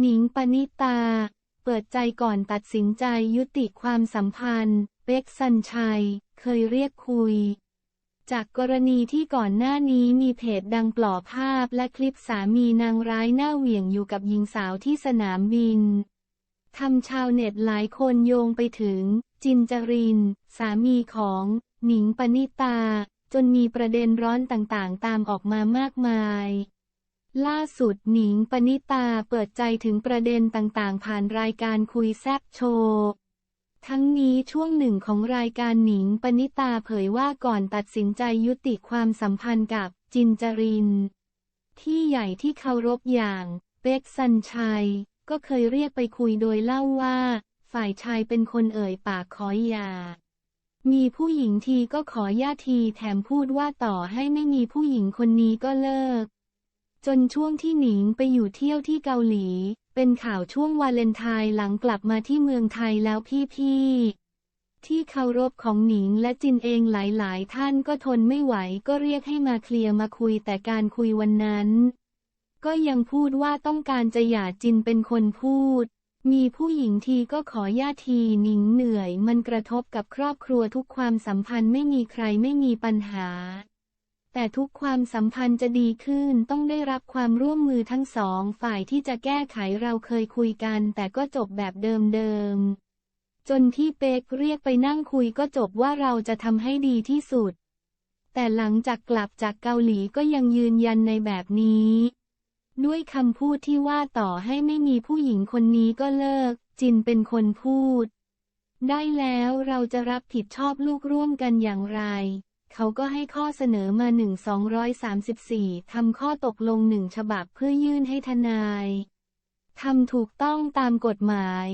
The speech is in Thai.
หนิงปณิตา เปิดใจก่อนตัดสินใจยุติความสัมพันธ์ เป๊กสัญชัย เคยเรียกคุย จากกรณีที่ก่อนหน้านี้มีเพจดังปล่อภาพและคลิปสามีนางร้ายหน้าเหวี่ยงอยู่กับหญิงสาวที่สนามบินทำชาวเน็ตหลายคนโยงไปถึง จินจริน สามีของ หนิงปณิตา จนมีประเด็นร้อนต่างๆ ตามออกมามากมาย ล่าสุดหนิงปณิตาเปิดใจถึงประเด็นต่างๆ ผ่านรายการคุยแซบโชว์ ทั้งนี้ช่วงหนึ่งของรายการหนิงปณิตาเผยว่าก่อนตัดสินใจยุติความสัมพันธ์กับจินจริน ที่ใหญ่ที่เคารพอย่างเป๊กสัญชัย ก็เคยเรียกไปคุยโดยเล่าว่า ฝ่ายชายเป็นคนเอ่ยปากขอหย่ามีผู้หญิงทีก็ขอย่าทีแถมพูดว่าต่อให้ไม่มีผู้หญิงคนนี้ก็เลิก จนช่วงที่หนิงไปอยู่เที่ยวที่เกาหลี เป็นข่าวช่วงวาเลนไทน์หลังกลับมาที่เมืองไทยแล้วพี่ๆ ที่เคารพของหนิงและจินเองหลายๆ ท่านก็ทนไม่ไหวก็เรียกให้มาเคลียร์มาคุยแต่การคุยวันนั้น ก็ยังพูดว่าต้องการจะหย่าจินเป็นคนพูด มีผู้หญิงทีก็ขอญาทีหนิงเหนื่อย มันกระทบกับครอบครัวทุกความสัมพันธ์ไม่มีใครไม่มีปัญหา แต่ทุกความสัมพันธ์จะดีขึ้นต้องได้รับความร่วมมือทั้งสองฝ่ายที่จะแก้ไขเราเคยคุยกัน แต่ก็จบแบบเดิมๆ จนที่เป๊กเรียกไปนั่งคุยก็จบว่าเราจะทำให้ดีที่สุด แต่หลังจากกลับจากเกาหลีก็ยังยืนยันในแบบนี้ ด้วยคำพูดที่ว่าต่อให้ไม่มีผู้หญิงคนนี้ก็เลิก จินเป็นคนพูด ได้แล้วเราจะรับผิดชอบลูกร่วมกันอย่างไร เขาก็ให้ข้อเสนอมา 1 234 ทำข้อตกลงหนึ่งฉบับเพื่อยื่นให้ทนาย ทำถูกต้องตามกฎหมาย